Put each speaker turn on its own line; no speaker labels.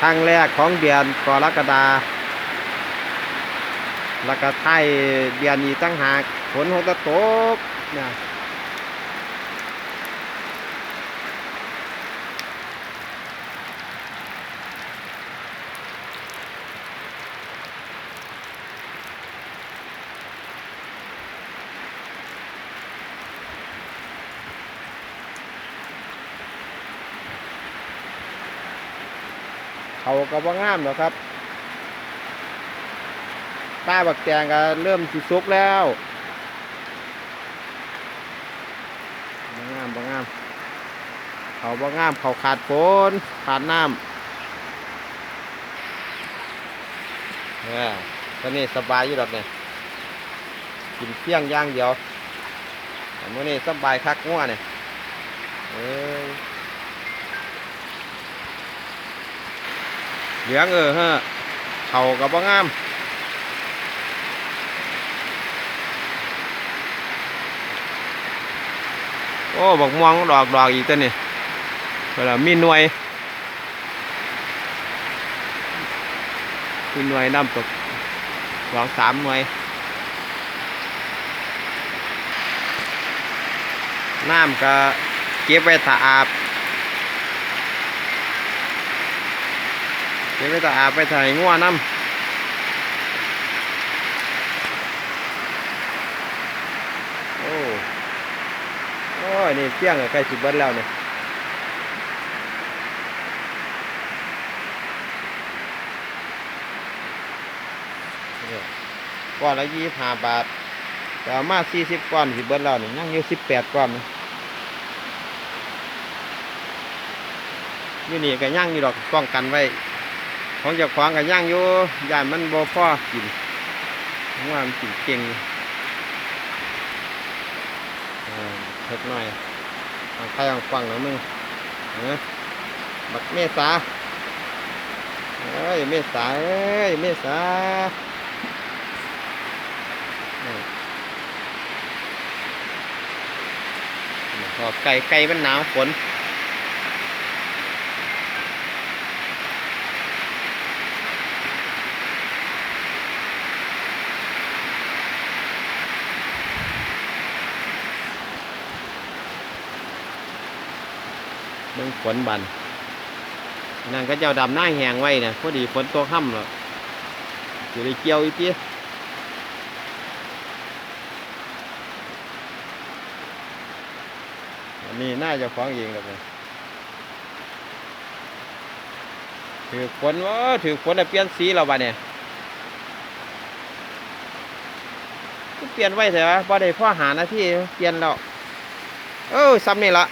ครั้งแรกของเดือนกรกฎาแล้วก็ไทยเดือนนี้ตั้งหากฝนหงตะตกนะ เขาก็บ่งามหรอกครับป้าบักแตงก็เริ่มสิสุกแล้วบ่งามบ่งาม เขาบ่งามเขาขาดฝนขาดน้ำเออตอนนี้สบายอยู่ดอกเนี่ยกินเที่ยงย่างเดียวแต่มื้อนี้สบายคักงัวเนี่ยเอ้ย เหลืองเออฮะเขากับบ่งามโอ้บอกม่วงดอกดอกอีกตัวนี่เวลามีหน่วยมีหน่วยน้ำตกสองสามหน่วยน้ำก็เก็บไว้ถ้าอาบ เก็บไว้ถ้าอาบไปถ่ายงัวน้ำโอ้โอ้ยนี่เที่ยงอใกล้สิบเบิดแล้วเนี่ยเนี่ยก้อนละยี่ห้าบาทแต่เอามาสี่สิบก้อนสิเบิดแล้วนี่ยังอยู่สิบแปดก้อนนะยู่นี่ก็ย่างอยู่ดอกป้องกันไว้ ของเจ้าของก็ย่างอยู่ย่านมันบ่พอกินว่ามันกินเก่งเออเล็กน้อยทางใครทางฟังนะมึงเออบักเมษาเอ้ยเมษาเอ้ยเมษานี่พอไก่ไก่มันหนาวฝน มึงฝนบันนั่นก็เจ้าดำหน้าแหงไว้นะพอดีฝนตัวค่ำหรอกอยู่ในเกี่ยวอีกทีอันนี้น่าจะฟ้องเองหรอกเนี่ยถือฝนว่าถือฝนแล้วเปลี่ยนสีแล้วบ้าเนี่ยเปลี่ยนไว้เถอะบ่ได้พ่อหาหน้าที่เปลี่ยนแล้วเออซ้ำนี่ละ